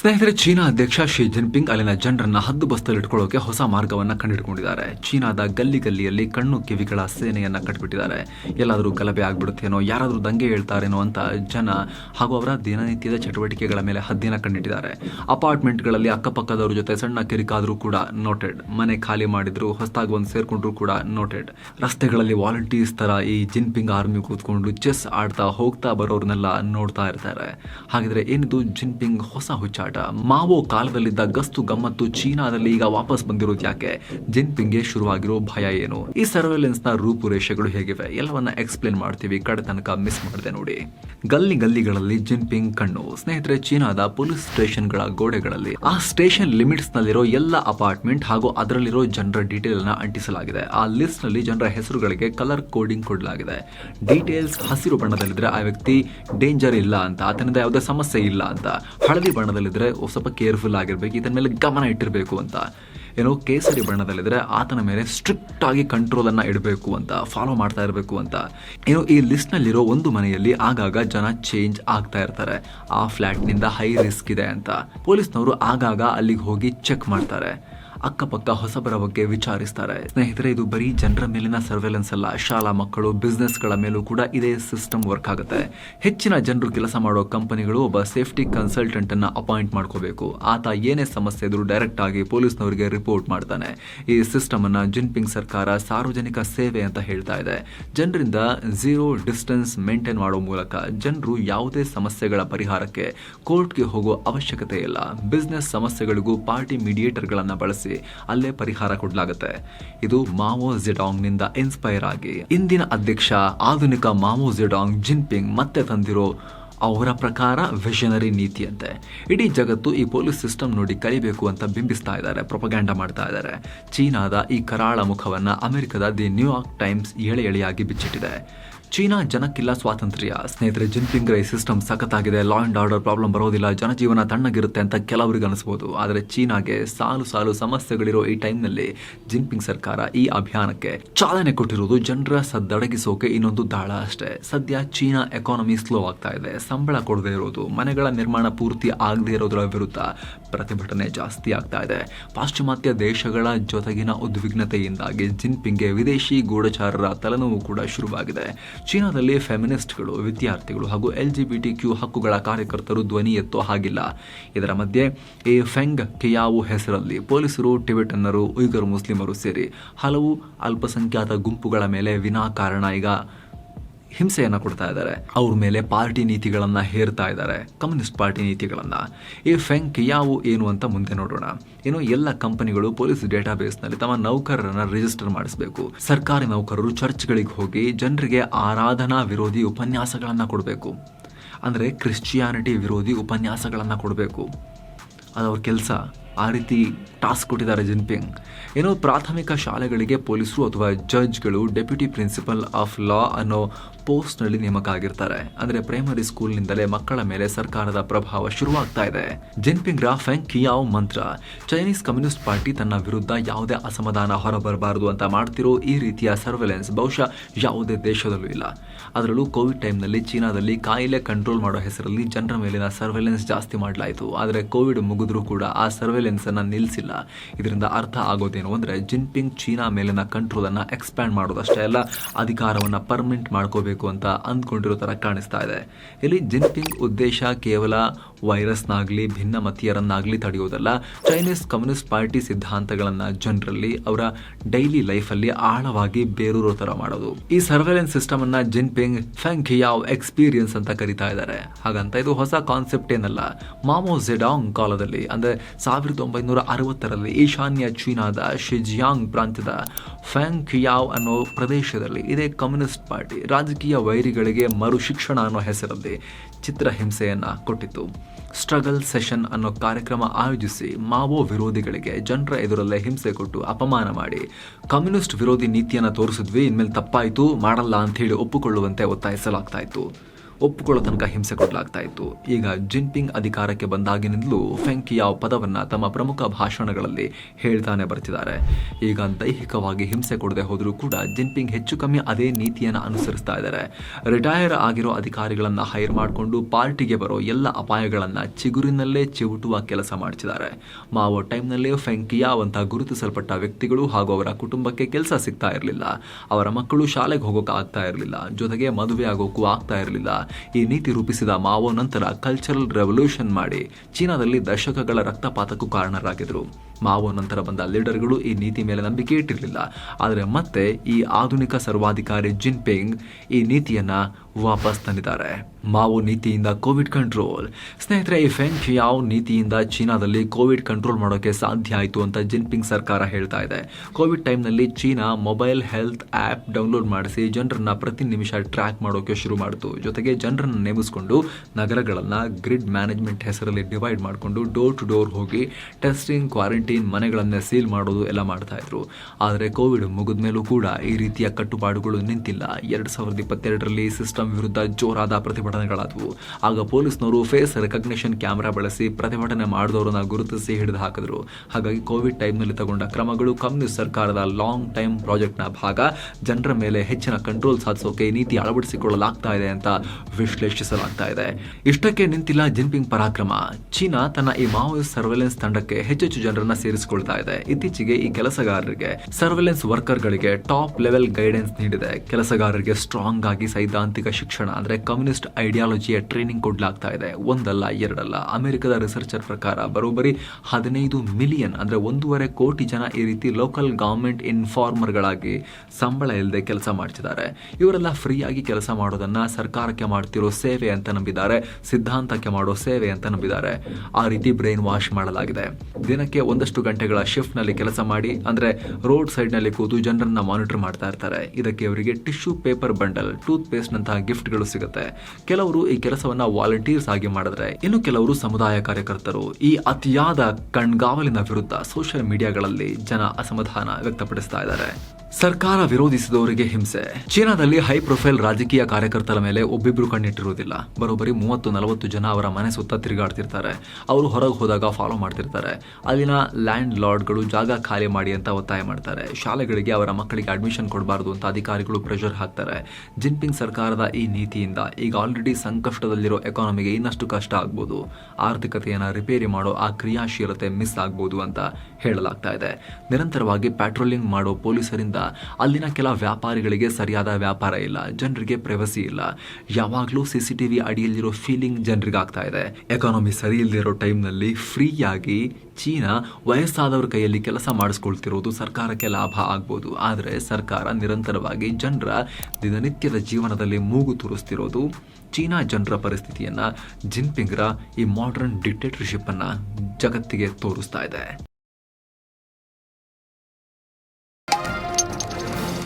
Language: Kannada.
ಸ್ನೇಹಿತರೆ, ಚೀನಾ ಅಧ್ಯಕ್ಷ ಶಿ ಜಿನ್ಪಿಂಗ್ ಅಲ್ಲಿನ ಜನರನ್ನ ಹದ್ದು ಬಸ್ತಲ್ಲಿ ಇಟ್ಕೊಳ್ಳೋಕೆ ಹೊಸ ಮಾರ್ಗವನ್ನ ಕಂಡುಹಿಡ್ಕೊಂಡಿದ್ದಾರೆ ಚೀನಾದ ಗಲ್ಲಿ ಗಲ್ಲಿಯಲ್ಲಿ ಕಣ್ಣು ಕಿವಿಗಳ ಸೇನೆಯನ್ನ ಕಟ್ಬಿಟ್ಟಿದ್ದಾರೆ. ಎಲ್ಲಾದರೂ ಗಲಭೆ ಆಗ್ಬಿಡುತ್ತೇನೋ, ಯಾರಾದರೂ ದಂಗೆ ಹೇಳ್ತಾರೇನೋ ಅಂತ ಜನ ಹಾಗೂ ಅವರ ದಿನನಿತ್ಯದ ಚಟುವಟಿಕೆಗಳ ಮೇಲೆ ಹದ್ದಿನ ಕಂಡಿಟ್ಟಿದ್ದಾರೆ. ಅಪಾರ್ಟ್ಮೆಂಟ್ಗಳಲ್ಲಿ ಅಕ್ಕಪಕ್ಕದವರ ಜೊತೆ ಸಣ್ಣ ಕಿರಿಕಾದರೂ ಕೂಡ ನೋಟೆಡ್ ಮನೆ ಖಾಲಿ ಮಾಡಿದ್ರು, ಹೊಸದಾಗಿ ಒಂದು ಸೇರ್ಕೊಂಡ್ರು ಕೂಡ ನೋಟೆಡ್ ರಸ್ತೆಗಳಲ್ಲಿ ವಾಲಂಟೀರ್ಸ್ ತರ ಈ ಜಿನ್ಪಿಂಗ್ ಆರ್ಮಿ ಕೂತ್ಕೊಂಡು ಚೆಸ್ ಆಡ್ತಾ ಹೋಗ್ತಾ ಬರೋರ್ನೆಲ್ಲ ನೋಡ್ತಾ ಇರ್ತಾರೆ. ಹಾಗಿದ್ರೆ ಏನಿದು ಜಿನ್ಪಿಂಗ್ ಹೊಸ ಹುಚ್ಚಾಟ? ಮಾವೋ ಕಾಲದಲ್ಲಿದ್ದ ಗಸ್ತು ಗಮ್ಮತ್ತು ಚೀನಾದಲ್ಲಿ ಈಗ ವಾಪಸ್ ಬಂದಿರೋದು ಯಾಕೆ? ಜಿನ್ಪಿಂಗ್ಗೆ ಶುರುವಾಗಿರೋ ಭಯ ಏನು? ಈ ಸರ್ವೆಲೆನ್ಸ್ನ ರೂಪುರೇಷೆಗಳು ಹೇಗಿವೆ? ಎಲ್ಲವನ್ನ ಎಕ್ಸ್ಪ್ಲೇನ್ ಮಾಡ್ತೀವಿ. ಕಡೆ ತನಕ ಮಿಸ್ ಮಾಡಿದೆ ನೋಡಿ. ಗಲ್ಲಿ ಗಲ್ಲಿಗಳಲ್ಲಿ ಜಿನ್ಪಿಂಗ್ ಕಣ್ಣು. ಸ್ನೇಹಿತರೆ, ಚೀನಾದ ಪೊಲೀಸ್ ಸ್ಟೇಷನ್ಗಳ ಗೋಡೆಗಳಲ್ಲಿ ಆ ಸ್ಟೇಷನ್ ಲಿಮಿಟ್ಸ್ ನಲ್ಲಿರೋ ಎಲ್ಲ ಅಪಾರ್ಟ್ಮೆಂಟ್ ಹಾಗೂ ಅದರಲ್ಲಿರೋ ಜನರ ಡೀಟೇಲ್ನ ಅಂಟಿಸಲಾಗಿದೆ. ಆ ಲಿಸ್ಟ್ನಲ್ಲಿ ಜನರ ಹೆಸರುಗಳಿಗೆ ಕಲರ್ ಕೋಡಿಂಗ್ ಕೊಡಲಾಗಿದೆ. ಡೀಟೇಲ್ಸ್ ಹಸಿರು ಬಣ್ಣದಲ್ಲಿದ್ರೆ ಆ ವ್ಯಕ್ತಿ ಡೇಂಜರ್ ಇಲ್ಲ ಅಂತ, ಆತನಿಂದ ಯಾವುದೇ ಸಮಸ್ಯೆ ಇಲ್ಲ ಅಂತ, ಹಳದಿ ಬಣ್ಣದಲ್ಲಿದ್ರೆ ಸ್ವಲ್ಪ ಕೇರ್ಫುಲ್ ಆಗಿರ್ಬೇಕು ಇದನ್ನ ಮೇಲೆ ಗಮನ ಇಟ್ಟಿರಬೇಕು ಅಂತ. ಏನೋ ಕೇಸರಿ ಬಣ್ಣದಲ್ಲಿದ್ರೆ ಆತನ ಮೇಲೆ ಸ್ಟ್ರಿಕ್ಟ್ ಆಗಿ ಕಂಟ್ರೋಲ್ ಅನ್ನ ಇಡಬೇಕು ಅಂತ ಫಾಲೋ ಮಾಡ್ತಾ ಇರಬೇಕು ಅಂತ. ಏನೋ ಈ ಲಿಸ್ಟ್ ನಲ್ಲಿರೋ ಒಂದು ಮನೆಯಲ್ಲಿ ಆಗಾಗ ಜನ ಚೇಂಜ್ ಆಗ್ತಾ ಇರ್ತಾರೆ. ಆ ಫ್ಲಾಟ್ನಿಂದ ಹೈ ರಿಸ್ಕ್ ಇದೆ ಅಂತ. ಪೊಲೀಸ್ನವರು ಆಗಾಗ ಅಲ್ಲಿಗೆ ಹೋಗಿ ಚೆಕ್ ಮಾಡ್ತಾರೆ. ಅಕ್ಕಪಕ್ಕ ಹೊಸಬರ ಬಗ್ಗೆ ವಿಚಾರಿಸ್ತಾರೆ. ಸ್ನೇಹಿತರೆ, ಇದು ಬರೀ ಜನರ ಮೇಲಿನ ಸರ್ವೆಲೆನ್ಸ್ ಅಲ್ಲ. ಶಾಲಾ ಮಕ್ಕಳು ಬಿಸ್ನೆಸ್ಗಳ ಮೇಲೂ ಕೂಡ ಇದೇ ಸಿಸ್ಟಮ್ ವರ್ಕ್ ಆಗುತ್ತೆ. ಹೆಚ್ಚಿನ ಜನರು ಕೆಲಸ ಮಾಡೋ ಕಂಪನಿಗಳು ಒಬ್ಬ ಸೇಫ್ಟಿ ಕನ್ಸಲ್ಟೆಂಟ್ ಅನ್ನ ಅಪಾಯಿಂಟ್ ಮಾಡ್ಕೋಬೇಕು. ಆತ ಏನೇ ಸಮಸ್ಯೆ ಇದ್ರೂ ಡೈರೆಕ್ಟ್ ಆಗಿ ಪೊಲೀಸ್ನವರಿಗೆ ರಿಪೋರ್ಟ್ ಮಾಡ್ತಾನೆ. ಈ ಸಿಸ್ಟಮ್ ಅನ್ನ ಜಿನ್ಪಿಂಗ್ ಸರ್ಕಾರ ಸಾರ್ವಜನಿಕ ಸೇವೆ ಅಂತ ಹೇಳ್ತಾ ಇದೆ. ಜನರಿಂದ ಝೀರೋ ಡಿಸ್ಟೆನ್ಸ್ ಮೇಂಟೈನ್ ಮಾಡೋ ಮೂಲಕ ಜನರು ಯಾವುದೇ ಸಮಸ್ಯೆಗಳ ಪರಿಹಾರಕ್ಕೆ ಕೋರ್ಟ್ಗೆ ಹೋಗೋ ಅವಶ್ಯಕತೆ ಇಲ್ಲ. ಬಿಸ್ನೆಸ್ ಸಮಸ್ಯೆಗಳಿಗೂ ಪಾರ್ಟಿ ಮೀಡಿಯೇಟರ್ಗಳನ್ನ ಬಳಸಿ ಅಲ್ಲೇ ಪರಿಹಾರ ಕೊಡಲಾಗುತ್ತೆ. ಇದು ಮಾವೋ ಜಿಡಾಂಗ್ನಿಂದ ಇನ್ಸ್ಪೈರ್ ಆಗಿ ಇಂದಿನ ಅಧ್ಯಕ್ಷ, ಆಧುನಿಕ ಮಾವೋ ಜೆಡಾಂಗ್ ಜಿನ್ಪಿಂಗ್ ಮತ್ತೆ ತಂದಿರೋ ಅವರ ಪ್ರಕಾರ ವಿಷನರಿ ನೀತಿಯಂತೆ. ಇಡೀ ಜಗತ್ತು ಈ ಪೊಲೀಸ್ ಸಿಸ್ಟಮ್ ನೋಡಿ ಕಲಿಬೇಕು ಅಂತ ಬಿಂಬಿಸ್ತಾ ಇದ್ದಾರೆ ಪ್ರೊಪಗ್ಯಾಂಡ ಮಾಡ್ತಾ ಇದ್ದಾರೆ. ಚೀನಾದ ಈ ಕರಾಳ ಮುಖವನ್ನ ಅಮೆರಿಕದ ದಿ ನ್ಯೂಯಾರ್ಕ್ ಟೈಮ್ಸ್ ಎಳೆ ಎಳೆಯಾಗಿ ಬಿಚ್ಚಿಟ್ಟಿದೆ. ಚೀನಾ ಜನಕ್ಕಿಲ್ಲ ಸ್ವಾತಂತ್ರ್ಯ. ಸ್ನೇಹಿತರೆ, ಜಿನ್ಪಿಂಗ್ ರೈ ಸಿಸ್ಟಮ್ ಸಖತ್ತಾಗಿದೆ. ಲಾ ಅಂಡ್ ಆರ್ಡರ್ ಪ್ರಾಬ್ಲಮ್ ಬರೋದಿಲ್ಲ. ಜನಜೀವನ ತಣ್ಣಗಿರುತ್ತೆ ಅಂತ ಕೆಲವರಿಗೆ ಅನಿಸ್ಬೋದು. ಆದರೆ ಚೀನಾಗೆ ಸಾಲು ಸಾಲು ಸಮಸ್ಯೆಗಳಿರೋ ಈ ಟೈಮ್ನಲ್ಲಿ ಜಿನ್ಪಿಂಗ್ ಸರ್ಕಾರ ಈ ಅಭಿಯಾನಕ್ಕೆ ಚಾಲನೆ ಕೊಟ್ಟಿರುವುದು ಜನರ ಸದ್ದಡಗಿಸೋಕೆ ಇನ್ನೊಂದು ದಾಳ ಅಷ್ಟೇ. ಸದ್ಯ ಚೀನಾ ಎಕಾನಮಿ ಸ್ಲೋ ಆಗ್ತಾ ಇದೆ. ಸಂಬಳ ಕೊಡದೇ ಇರೋದು, ಮನೆಗಳ ನಿರ್ಮಾಣ ಪೂರ್ತಿ ಆಗದೇ ಇರೋದರ ವಿರುದ್ಧ ಪ್ರತಿಭಟನೆ ಜಾಸ್ತಿ ಆಗ್ತಾ ಇದೆ. ಪಾಶ್ಚಿಮಾತ್ಯ ದೇಶಗಳ ಜೊತೆಗಿನ ಉದ್ವಿಗ್ನತೆಯಿಂದಾಗಿ ಜಿನ್ಪಿಂಗ್ಗೆ ವಿದೇಶಿ ಗೂಢಚಾರರ ತಲೆನೋವು ಕೂಡ ಶುರುವಾಗಿದೆ. ಚೀನಾದಲ್ಲಿ ಫೆಮಿನಿಸ್ಟ್ಗಳು ವಿದ್ಯಾರ್ಥಿಗಳು ಹಾಗೂ L G B T Q ಹಕ್ಕುಗಳ ಕಾರ್ಯಕರ್ತರು ಧ್ವನಿ ಎತ್ತೋ ಹಾಗಿಲ್ಲ. ಇದರ ಮಧ್ಯೆ ಈ ಫೆಂಗ್ ಕಿಯಾವು ಹೆಸರಲ್ಲಿ ಪೊಲೀಸರು ಟಿಬೆಟನ್ನರು, ಉಯ್ಗರ್ ಮುಸ್ಲಿಮರು ಸೇರಿ ಹಲವು ಅಲ್ಪಸಂಖ್ಯಾತ ಗುಂಪುಗಳ ಮೇಲೆ ವಿನಾಕಾರಣ ಈಗ. ಹಿಂಸೆಯನ್ನ ಕೊಡ್ತಾ ಇದ್ದಾರೆ. ಅವ್ರ ಮೇಲೆ ಪಾರ್ಟಿ ನೀತಿಗಳನ್ನ ಹೇರ್ತಾ ಇದ್ದಾರೆ. ಕಮ್ಯುನಿಸ್ಟ್ ಪಾರ್ಟಿ ನೀತಿಗಳನ್ನ. ಈ ಫೆಂಕ್, ಯಾವು, ಏನು ಅಂತ ಮುಂದೆ ನೋಡೋಣ. ಏನು ಎಲ್ಲ ಕಂಪನಿಗಳು ಪೊಲೀಸ್ ಡೇಟಾಬೇಸ್ನಲ್ಲಿ ತಮ್ಮ ನೌಕರರನ್ನ ರಿಜಿಸ್ಟರ್ ಮಾಡಿಸಬೇಕು. ಸರ್ಕಾರಿ ನೌಕರರು ಚರ್ಚ್ಗಳಿಗೆ ಹೋಗಿ ಜನರಿಗೆ ಆರಾಧನಾ ವಿರೋಧಿ ಉಪನ್ಯಾಸಗಳನ್ನು ಕೊಡಬೇಕು. ಅಂದರೆ ಕ್ರಿಶ್ಚಿಯಾನಿಟಿ ವಿರೋಧಿ ಉಪನ್ಯಾಸಗಳನ್ನು ಕೊಡಬೇಕು. ಅವ್ರ ಕೆಲಸ. ಆ ರೀತಿ ಟಾಸ್ಕ್ ಕೊಟ್ಟಿದ್ದಾರೆ ಜಿನ್ಪಿಂಗ್. ಏನೋ ಪ್ರಾಥಮಿಕ ಶಾಲೆಗಳಿಗೆ ಪೊಲೀಸರು ಅಥವಾ ಜಡ್ಜ್ಗಳು ಡೆಪ್ಯೂಟಿ ಪ್ರಿನ್ಸಿಪಲ್ ಆಫ್ ಲಾ ಅನ್ನೋ ಪೋಸ್ಟ್ನಲ್ಲಿ ನೇಮಕ ಆಗಿರ್ತಾರೆ ಅಂದರೆ ಪ್ರೈಮರಿ ಸ್ಕೂಲ್ನಿಂದಲೇ ಮಕ್ಕಳ ಮೇಲೆ ಸರ್ಕಾರದ ಪ್ರಭಾವ ಶುರುವಾಗ್ತಾ ಇದೆ. ಜಿನ್ಪಿಂಗ್ ಫೆಂಗ್ ಕಿಯಾವ್ ಮಂತ್ರ, ಚೈನೀಸ್ ಕಮ್ಯುನಿಸ್ಟ್ ಪಾರ್ಟಿ ತನ್ನ ವಿರುದ್ಧ ಯಾವುದೇ ಅಸಮಾಧಾನ ಹೊರಬರಬಾರದು ಅಂತ ಮಾಡ್ತಿರೋ ಈ ರೀತಿಯ ಸರ್ವೆಲೆನ್ಸ್ ಬಹುಶಃ ಯಾವುದೇ ದೇಶದಲ್ಲೂ ಇಲ್ಲ. ಅದರಲ್ಲೂ ಕೋವಿಡ್ ಟೈಮ್ನಲ್ಲಿ ಚೀನಾದಲ್ಲಿ ಕಾಯಿಲೆ ಕಂಟ್ರೋಲ್ ಮಾಡೋ ಹೆಸರಲ್ಲಿ ಜನರ ಮೇಲಿನ ಸರ್ವೆಲೆನ್ಸ್ ಜಾಸ್ತಿ ಮಾಡಲಾಯಿತು. ಆದರೆ ಕೋವಿಡ್ ಮುಗಿದ್ರೂ ಕೂಡ ಆ ಸರ್ವೆಲೆನ್ಸ್ ಅನ್ನ ನಿಲ್ಲಿಸಿಲ್ಲ ಇದರಿಂದ ಅರ್ಥ ಆಗೋದೇನು ಅಂದ್ರೆ ಜಿನ್ಪಿಂಗ್ ಚೀನಾ ಮೇಲಿನ ಕಂಟ್ರೋಲ್ ಅನ್ನ ಎಕ್ಸ್ಪ್ಯಾಂಡ್ ಮಾಡೋದಷ್ಟೇ ಅಲ್ಲ, ಅಧಿಕಾರವನ್ನ ಪರ್ಮನೆಂಟ್ ಮಾಡ್ಕೋಬೇಕು ಅಂತ ಅಂದ್ಕೊಂಡಿರೋ ತರ ಕಾಣಿಸ್ತಾ ಇದೆ. ಇಲ್ಲಿ ಜಿನ್ಪಿಂಗ್ ಉದ್ದೇಶ ಕೇವಲ ವೈರಸ್ನಾಗ್ಲಿ ಭಿನ್ನಮತೀಯರನ್ನಾಗ್ಲಿ ತಡೆಯೋದಲ್ಲ ಚೈನೀಸ್ ಕಮ್ಯುನಿಸ್ಟ್ ಪಾರ್ಟಿ ಸಿದ್ಧಾಂತಗಳನ್ನ ಜನರಲ್ಲಿ ಅವರ ಡೈಲಿ ಲೈಫಲ್ಲಿ ಆಳವಾಗಿ ಬೇರೂರೋ ತರ ಮಾಡೋದು. ಈ ಸರ್ವೆಲೆನ್ಸ್ ಸಿಸ್ಟಮ್ ಅನ್ನ ಜಿನ್ಪಿಂಗ್ ಫ್ಯಾಂಕ್ ಯಾವ್ ಎಕ್ಸ್ಪೀರಿಯನ್ಸ್ ಅಂತ ಕರಿತಾ ಇದ್ದಾರೆ. ಹಾಗಂತ ಇದು ಹೊಸ ಕಾನ್ಸೆಪ್ಟ್ ಏನಲ್ಲ, ಮಾಮೋ ಜೆಡಾಂಗ್ ಕಾಲದಲ್ಲಿ ಅಂದ್ರೆ ಸಾವಿರದ ಒಂಬೈನೂರ ಅರವತ್ತರಲ್ಲಿ ಈಶಾನ್ಯ ಚೀನಾದ ಶಿಜಿಯಾಂಗ್ ಪ್ರಾಂತ್ಯದ ಫ್ಯಾಂಗ್ ಕಿಯಾವ್ ಅನ್ನೋ ಪ್ರದೇಶದಲ್ಲಿ ಇದೇ ಕಮ್ಯುನಿಸ್ಟ್ ಪಾರ್ಟಿ ರಾಜಕೀಯ ವೈರಿಗಳಿಗೆ ಮರು ಶಿಕ್ಷಣ ಅನ್ನೋ ಹೆಸರಲ್ಲಿ ಚಿತ್ರಹಿಂಸೆಯನ್ನು ಕೊಟ್ಟಿತ್ತು. ಸ್ಟ್ರಗಲ್ ಸೆಷನ್ ಅನ್ನೋ ಕಾರ್ಯಕ್ರಮ ಆಯೋಜಿಸಿ ಮಾವೋ ವಿರೋಧಿಗಳಿಗೆ ಜನರ ಎದುರಲ್ಲೇ ಹಿಂಸೆ ಕೊಟ್ಟು ಅಪಮಾನ ಮಾಡಿ ಕಮ್ಯುನಿಸ್ಟ್ ವಿರೋಧಿ ನೀತಿಯನ್ನು ತೋರಿಸಿದ್ವಿ, ಇನ್ಮೇಲೆ ತಪ್ಪಾಯಿತು, ಮಾಡಲ್ಲ ಅಂತ ಹೇಳಿ ಒಪ್ಪಿಕೊಳ್ಳುವಂತೆ ಒತ್ತಾಯಿಸಲಾಗ್ತಾ ಇತ್ತು. ಒಪ್ಪಿಕೊಳ್ಳೋ ತನಕ ಹಿಂಸೆ ಕೊಡಲಾಗ್ತಾ ಇತ್ತು. ಈಗ ಜಿನ್ಪಿಂಗ್ ಅಧಿಕಾರಕ್ಕೆ ಬಂದಾಗಿನಿಂದಲೂ ಫೆಂಕಿಯಾವ್ ಪದವನ್ನ ತಮ್ಮ ಪ್ರಮುಖ ಭಾಷಣಗಳಲ್ಲಿ ಹೇಳ್ತಾನೆ ಬರ್ತಿದ್ದಾರೆ. ಈಗ ದೈಹಿಕವಾಗಿ ಹಿಂಸೆ ಕೊಡದೆ ಹೋದರೂ ಕೂಡ ಜಿನ್ಪಿಂಗ್ ಹೆಚ್ಚು ಕಮ್ಮಿ ಅದೇ ನೀತಿಯನ್ನು ಅನುಸರಿಸ್ತಾ ಇದ್ದಾರೆ. ರಿಟೈರ್ ಆಗಿರೋ ಅಧಿಕಾರಿಗಳನ್ನ ಹೈರ್ ಮಾಡಿಕೊಂಡು ಪಾರ್ಟಿಗೆ ಬರೋ ಎಲ್ಲ ಅಪಾಯಗಳನ್ನ ಚಿಗುರಿನಲ್ಲೇ ಚಿವುಟುವ ಕೆಲಸ ಮಾಡ್ತಿದ್ದಾರೆ. ಮಾವೋ ಟೈಮ್ನಲ್ಲೇ ಫೆಂಕಿಯಾವ್ ಅಂತ ಗುರುತಿಸಲ್ಪಟ್ಟ ವ್ಯಕ್ತಿಗಳು ಹಾಗೂ ಅವರ ಕುಟುಂಬಕ್ಕೆ ಕೆಲಸ ಸಿಗ್ತಾ ಇರಲಿಲ್ಲ. ಅವರ ಮಕ್ಕಳು ಶಾಲೆಗೆ ಹೋಗೋಕೆ ಆಗ್ತಾ ಇರಲಿಲ್ಲ. ಜೊತೆಗೆ ಮದುವೆ ಆಗೋಕ್ಕೂ ಆಗ್ತಾ ಇರಲಿಲ್ಲ. ಈ ನೀತಿ ರೂಪಿಸಿದ ಮಾವೋ ನಂತರ ಕಲ್ಚರಲ್ ರೆವಲ್ಯೂಷನ್ ಮಾಡಿ ಚೀನಾದಲ್ಲಿ ದಶಕಗಳ ರಕ್ತಪಾತಕ್ಕೂ ಕಾರಣರಾಗಿದ್ರು. ಮಾವೋ ನಂತರ ಬಂದ ಲೀಡರ್ಗಳು ಈ ನೀತಿ ಮೇಲೆ ನಂಬಿಕೆ ಇಟ್ಟಿರಲಿಲ್ಲ. ಆದರೆ ಮತ್ತೆ ಈ ಆಧುನಿಕ ಸರ್ವಾಧಿಕಾರಿ ಜಿನ್ಪಿಂಗ್ ಈ ನೀತಿಯನ್ನ ವಾಪಸ್ ತಂದಿದ್ದಾರೆ ಮಾವು ನೀತಿಯಿಂದ ಕೋವಿಡ್ ಕಂಟ್ರೋಲ್. ಸ್ನೇಹಿತರೆ, ಈ ಫೆಂಗ್ ಯಾವ ನೀತಿಯಿಂದ ಚೀನಾದಲ್ಲಿ ಕೋವಿಡ್ ಕಂಟ್ರೋಲ್ ಮಾಡೋಕೆ ಸಾಧ್ಯ ಆಯಿತು ಅಂತ ಜಿನ್ಪಿಂಗ್ ಸರ್ಕಾರ ಹೇಳ್ತಾ ಇದೆ. ಕೋವಿಡ್ ಟೈಮ್ನಲ್ಲಿ China mobile health app download ಮಾಡಿಸಿ ಜನರನ್ನ ಪ್ರತಿ ನಿಮಿಷ ಟ್ರ್ಯಾಕ್ ಮಾಡೋಕೆ ಶುರು ಮಾಡಿತು. ಜೊತೆಗೆ ಜನರನ್ನು ನೇಮಿಸಿಕೊಂಡು ನಗರಗಳನ್ನು ಗ್ರಿಡ್ ಮ್ಯಾನೇಜ್ಮೆಂಟ್ ಹೆಸರಲ್ಲಿ ಡಿವೈಡ್ ಮಾಡಿಕೊಂಡು ಡೋರ್ ಟು ಡೋರ್ ಹೋಗಿ ಟೆಸ್ಟಿಂಗ್, ಕ್ವಾರಂಟೈನ್ ಮನೆಗಳನ್ನೇ ಸೀಲ್ ಮಾಡೋದು ಎಲ್ಲ ಮಾಡ್ತಾ ಇದ್ರು. ಆದರೆ ಕೋವಿಡ್ ಮುಗಿದ ಮೇಲೂ ಕೂಡ ಈ ರೀತಿಯ ಕಟ್ಟುಪಾಡುಗಳು ನಿಂತಿಲ್ಲ. ಎರಡು ಸಾವಿರದ ಇಪ್ಪತ್ತೆರಡರಲ್ಲಿ ಸಿಸ್ಟಮ್ ವಿರುದ್ಧ ಜೋರಾದ ಪ್ರತಿಭಟನೆಗಳಾದವು. ಆಗ ಪೊಲೀಸ್ನವರು ಫೇಸ್ ರೆಕಗ್ನಿಷನ್ ಕ್ಯಾಮೆರಾ ಬಳಸಿ ಪ್ರತಿಭಟನೆ ಮಾಡಿದವರನ್ನ ಗುರುತಿಸಿ ಹಿಡಿದು ಹಾಕಿದ್ರು. ಹಾಗಾಗಿ ಕೋವಿಡ್ ಟೈಮ್ನಲ್ಲಿ ತಗೊಂಡ ಕ್ರಮಗಳು ಕಮ್ಯುನಿಸ್ಟ್ ಸರ್ಕಾರದ ಲಾಂಗ್ ಟೈಮ್ ಪ್ರಾಜೆಕ್ಟ್ನ ಭಾಗ. ಜನರ ಮೇಲೆ ಹೆಚ್ಚಿನ ಕಂಟ್ರೋಲ್ ಸಾಧಿಸೋಕೆ ನೀತಿ ಅಳವಡಿಸಿಕೊಳ್ಳಲಾಗ್ತಾ ಇದೆ ಅಂತ ವಿಶ್ಲೇಷಿಸಲಾಗ್ತಾ ಇದೆ. ಇಷ್ಟಕ್ಕೆ ನಿಂತಿಲ್ಲ ಜಿನ್ಪಿಂಗ್ ಪರಾಕ್ರಮ. ಚೀನಾ ತನ್ನ ಈ ಮಾವೋಯಿಸ್ಟ್ ಸರ್ವೆಲೆನ್ಸ್ ತಂಡಕ್ಕೆ ಹೆಚ್ಚೆಚ್ಚು ಜನರನ್ನ ಸೇರಿಸಿಕೊಳ್ತಾ ಇದೆ. ಇತ್ತೀಚೆಗೆ ಈ ಕೆಲಸಗಾರರಿಗೆ ಸರ್ವೆಲೆನ್ಸ್ ವರ್ಕರ್ಗಳಿಗೆ ಟಾಪ್ ಲೆವೆಲ್ ಗೈಡೆನ್ಸ್ ನೀಡಿದೆ. ಕೆಲಸಗಾರರಿಗೆ ಸ್ಟ್ರಾಂಗ್ ಆಗಿ ಸೈದ್ಧಾಂತಿಕ ಶಿಕ್ಷಣ ಅಂದ್ರೆ ಕಮ್ಯುನಿಸ್ಟ್ ಐಡಿಯಾಲಜಿಯ ಟ್ರೈನಿಂಗ್ ಕೊಡ್ಲಾಗ್ತಾ ಇದೆ. ಒಂದಲ್ಲ, ಎರಡಲ್ಲ. ಅಮೆರಿಕದ ರಿಸರ್ಚರ್ ಪ್ರಕಾರ ಬರೋಬ್ಬರಿ ಹದಿನೈದು ಮಿಲಿಯನ್ ಅಂದ್ರೆ ಒಂದೂವರೆ ಕೋಟಿ ಜನ ಈ ರೀತಿ ಲೋಕಲ್ ಗವರ್ಮೆಂಟ್ ಇನ್ಫಾರ್ಮರ್ಗಳಾಗಿ ಸಂಬಳ ಇಲ್ಲದೆ ಕೆಲಸ ಮಾಡ್ತಿದ್ದಾರೆ. ಇವರೆಲ್ಲ ಫ್ರೀಯಾಗಿ ಕೆಲಸ ಮಾಡೋದನ್ನ ಸರ್ಕಾರಕ್ಕೆ ಮಾಡ್ತಿರೋ ಸೇವೆ ಅಂತ ನಂಬಿದ್ದಾರೆ. ಸಿದ್ಧಾಂತಕ್ಕೆ ಮಾಡೋ ಸೇವೆ ಅಂತ ನಂಬಿದ್ದಾರೆ. ಆ ರೀತಿ ಬ್ರೈನ್ ವಾಶ್ ಮಾಡಲಾಗಿದೆ. ದಿನಕ್ಕೆ ಒಂದಷ್ಟು ಗಂಟೆಗಳ ಶಿಫ್ಟ್ನಲ್ಲಿ ಕೆಲಸ ಮಾಡಿ, ಅಂದ್ರೆ ರೋಡ್ ಸೈಡ್ನಲ್ಲಿ ಕೂತು ಜನರನ್ನ ಮಾನಿಟರ್ ಮಾಡ್ತಾ ಇರ್ತಾರೆ. ಇದಕ್ಕೆ ಅವರಿಗೆ tissue paper bundle toothpaste ನಂತಹ ಗಿಫ್ಟ್ಗಳು ಸಿಗುತ್ತೆ. ಕೆಲವರು ಈ ಕೆಲಸವನ್ನ ವಾಲಂಟಿಯರ್ಸ್ ಆಗಿ ಮಾಡಿದ್ರೆ ಇನ್ನು ಕೆಲವರು ಸಮುದಾಯ ಕಾರ್ಯಕರ್ತರು ಈ ಅತಿಯಾದ ಕಣ್ಗಾವಲಿನ ವಿರುದ್ಧ ಸೋಷಿಯಲ್ ಮೀಡಿಯಾಗಳಲ್ಲಿ ಜನ ಅಸಮಾಧಾನ ವ್ಯಕ್ತಪಡಿಸ್ತಾ ಇದ್ದಾರೆ. ಸರ್ಕಾರ ವಿರೋಧಿಸಿದವರಿಗೆ ಹಿಂಸೆ. ಚೀನಾದಲ್ಲಿ ಹೈ ಪ್ರೊಫೈಲ್ ರಾಜಕೀಯ ಕಾರ್ಯಕರ್ತರ ಮೇಲೆ ಒಬ್ಬಿಬ್ರು ಕಣ್ಣಿಟ್ಟಿರುವುದಿಲ್ಲ. ಬರೋಬ್ಬರಿ ಮೂವತ್ತು ನಲವತ್ತು ಜನ ಅವರ ಮನೆ ಸುತ್ತ ತಿರುಗಾಡ್ತಿರ್ತಾರೆ. ಅವರು ಹೊರಗೆ ಹೋದಾಗ ಫಾಲೋ ಮಾಡ್ತಿರ್ತಾರೆ. ಅಲ್ಲಿನ ಲ್ಯಾಂಡ್ ಲಾರ್ಡ್ಗಳು ಜಾಗ ಖಾಲಿ ಮಾಡಿ ಅಂತ ಒತ್ತಾಯ ಮಾಡ್ತಾರೆ. ಶಾಲೆಗಳಿಗೆ ಅವರ ಮಕ್ಕಳಿಗೆ ಅಡ್ಮಿಷನ್ ಕೊಡಬಾರದು ಅಂತ ಅಧಿಕಾರಿಗಳು ಪ್ರೆಷರ್ ಹಾಕ್ತಾರೆ. ಜಿನ್ಪಿಂಗ್ ಸರ್ಕಾರದ ಈ ನೀತಿಯಿಂದ ಈಗ ಆಲ್ರೆಡಿ ಸಂಕಷ್ಟದಲ್ಲಿರೋ ಎಕಾನಮಿಗೆ ಇನ್ನಷ್ಟು ಕಷ್ಟ ಆಗ್ಬೋದು. ಆರ್ಥಿಕತೆಯನ್ನು ರಿಪೇರಿ ಮಾಡೋ ಆ ಕ್ರಿಯಾಶೀಲತೆ ಮಿಸ್ ಆಗ್ಬೋದು ಅಂತ ಹೇಳಲಾಗ್ತಾ ಇದೆ. ನಿರಂತರವಾಗಿ ಪ್ಯಾಟ್ರೋಲಿಂಗ್ ಮಾಡೋ ಪೊಲೀಸರಿಂದ ಅಲ್ಲಿನ ಕೆಲ ವ್ಯಾಪಾರಿಗಳಿಗೆ ಸರಿಯಾದ ವ್ಯಾಪಾರ ಇಲ್ಲ. ಜನರಿಗೆ ಪ್ರೈವಸಿ ಇಲ್ಲ. ಯಾವಾಗಲೂ ಸಿ ಸಿ ಟಿ ವಿ ಅಡಿಯಲ್ಲಿರೋ ಫೀಲಿಂಗ್ ಜನರಿಗೆ ಆಗ್ತಾ ಇದೆ. ಎಕಾನಮಿ ಸರಿ ಇಲ್ಲದಿರೋ ಟೈಮ್ನಲ್ಲಿ ಫ್ರೀಯಾಗಿ ಚೀನಾ ವಯಸ್ಸಾದವರ ಕೈಯಲ್ಲಿ ಕೆಲಸ ಮಾಡಿಸ್ಕೊಳ್ತಿರೋದು ಸರ್ಕಾರಕ್ಕೆ ಲಾಭ ಆಗ್ಬೋದು. ಆದರೆ ಸರ್ಕಾರ ನಿರಂತರವಾಗಿ ಜನರ ದಿನನಿತ್ಯದ ಜೀವನದಲ್ಲಿ ಮೂಗು ತೂರಿಸ್ತಿರೋದು ಚೀನಾ ಜನರ ಪರಿಸ್ಥಿತಿಯನ್ನು ಜಿನ್ಪಿಂಗ್ರ ಈ ಮಾಡರ್ನ್ ಡಿಕ್ಟೇಟರ್ಶಿಪ್ಪನ್ನು ಜಗತ್ತಿಗೆ ತೋರಿಸ್ತಾ ಇದೆ.